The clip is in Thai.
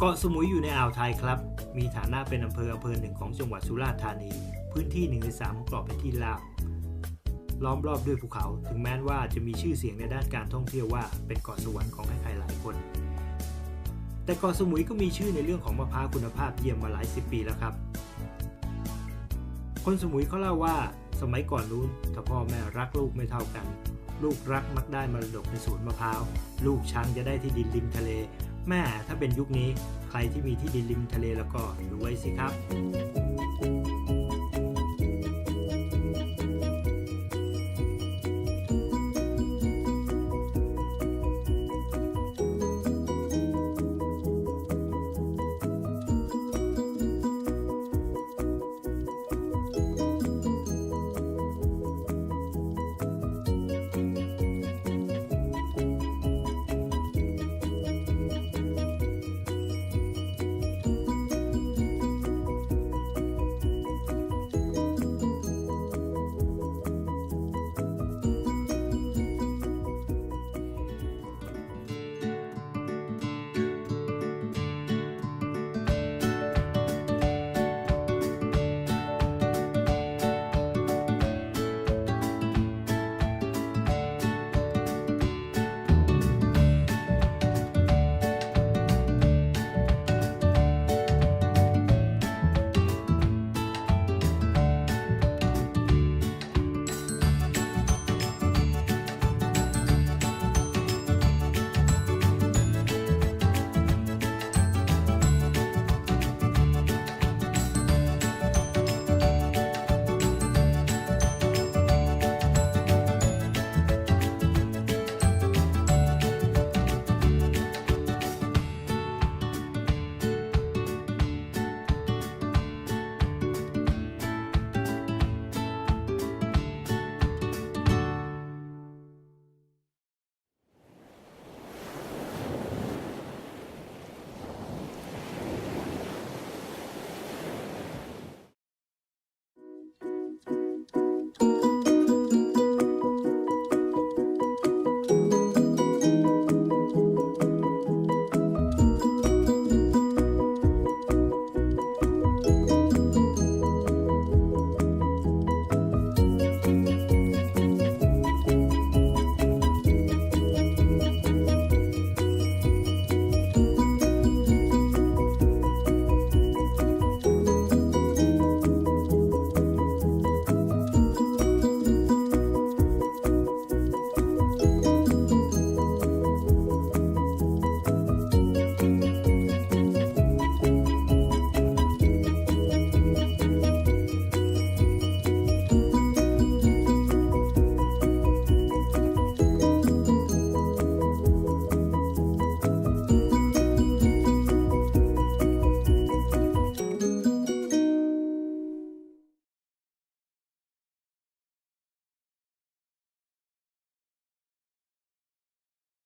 เกาะสมุยอยู่ในอ่าวไทยครับ มีฐานะเป็นอำเภออำเภอหนึ่งของจังหวัดสุราษฎร์ธานี พื้นที่หนึ่งในสามของเกาะเป็นที่ราบ ล้อมรอบด้วยภูเขา ถึงแม้ว่าจะมีชื่อเสียงในด้านการท่องเที่ยวว่าเป็นเกาะสวรรค์ของใครๆหลายคน แต่เกาะสมุยก็มีชื่อในเรื่องของมะพร้าวคุณภาพเยี่ยมมาหลายสิบปีแล้วครับ คนสมุยเขาเล่าว่าสมัยก่อนนู้นถ้าพ่อแม่รักลูกไม่เท่ากัน ลูกรักมักได้มรดกในสวนมะพร้าว ลูกช้างจะได้ที่ดินริมทะเล แม่ถ้าเป็นยุคนี้ใครที่มีที่ดินริมทะเลแล้วก็รวยสิครับ